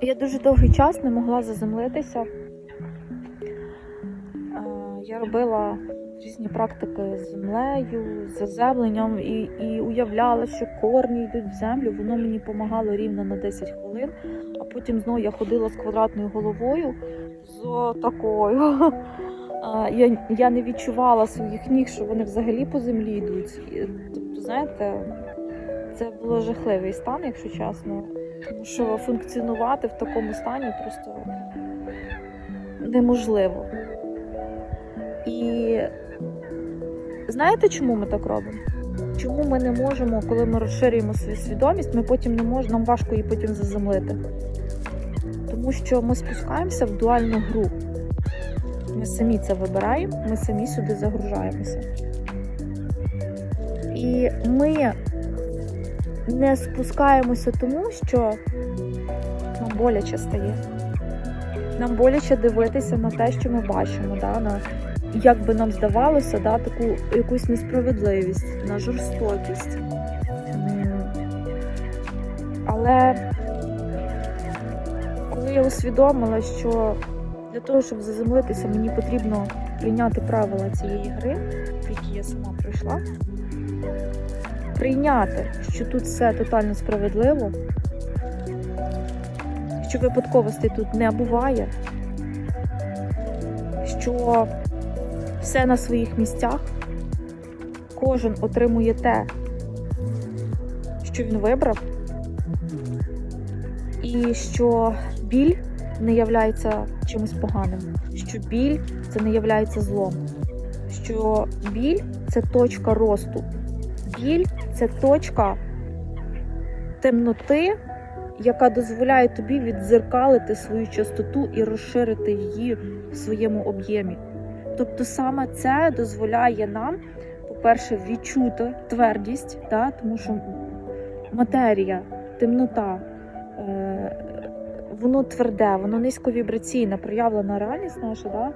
Я дуже довгий час не могла заземлитися. Е, Я робила різні практики з землею, з заземленням і, і уявляла, що корні йдуть в землю. Воно мені допомагало рівно на 10 хвилин, а потім знову я ходила з квадратною головою, з такою. Я, я не відчувала своїх ніг, що вони взагалі по землі йдуть. Тобто, знаєте, це було жахливий стан, якщо чесно. Тому що функціонувати в такому стані просто неможливо. І знаєте, чому ми так робимо? Чому ми не можемо, коли ми розширюємо свою свідомість, ми потім не можемо, нам важко її потім заземлити. Тому що ми спускаємося в дуальну гру. Ми самі це вибираємо, ми самі сюди загружаємося. І ми не спускаємося тому, що нам боляче стає. Нам боляче дивитися на те, що ми бачимо, да, на як би нам здавалося, да, таку якусь несправедливість, на жорстокість. Але коли я усвідомила, що для того, щоб заземлитися, мені потрібно прийняти правила цієї гри, які я сама пройшла, прийняти, що тут все тотально справедливо, що випадковостей тут не буває, що все на своїх місцях, кожен отримує те, що він вибрав, і що біль не являється чимось поганим, що біль це не являється злом, що біль це точка росту, біль це точка темноти, яка дозволяє тобі віддзеркалити свою частоту і розширити її в своєму об'ємі. Тобто саме це дозволяє нам, по-перше, відчути твердість, да, тому що матерія, темнота, е, воно тверде, воно низьковібраційне, проявлена реальність наша, да,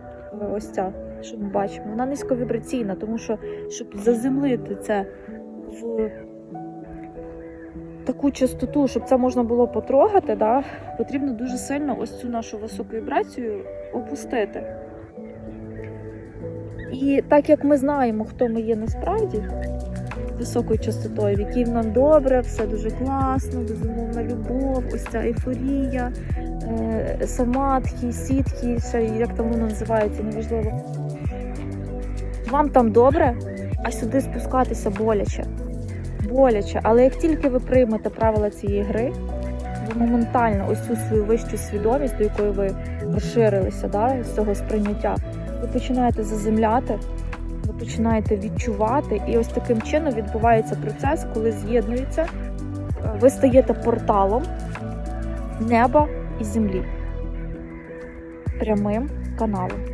ось ця, що ми бачимо, вона низьковібраційна, тому що щоб заземлити це в таку частоту, щоб це можна було потрогати, да, потрібно дуже сильно ось цю нашу високу вібрацію опустити. І так як ми знаємо, хто ми є насправді високою частотою, в якій нам добре, все дуже класно, безумовна любов, ось ця ейфорія, е, самадхі, сітхі, ще як там воно називається, неважливо. Вам там добре, а сюди спускатися боляче. Боляче. Але як тільки ви приймете правила цієї гри, ви моментально ось цю свою вищу свідомість, до якої ви розширилися, да, з цього сприйняття, ви починаєте заземляти, ви починаєте відчувати, і ось таким чином відбувається процес, коли з'єднується, ви стаєте порталом неба і землі, прямим каналом.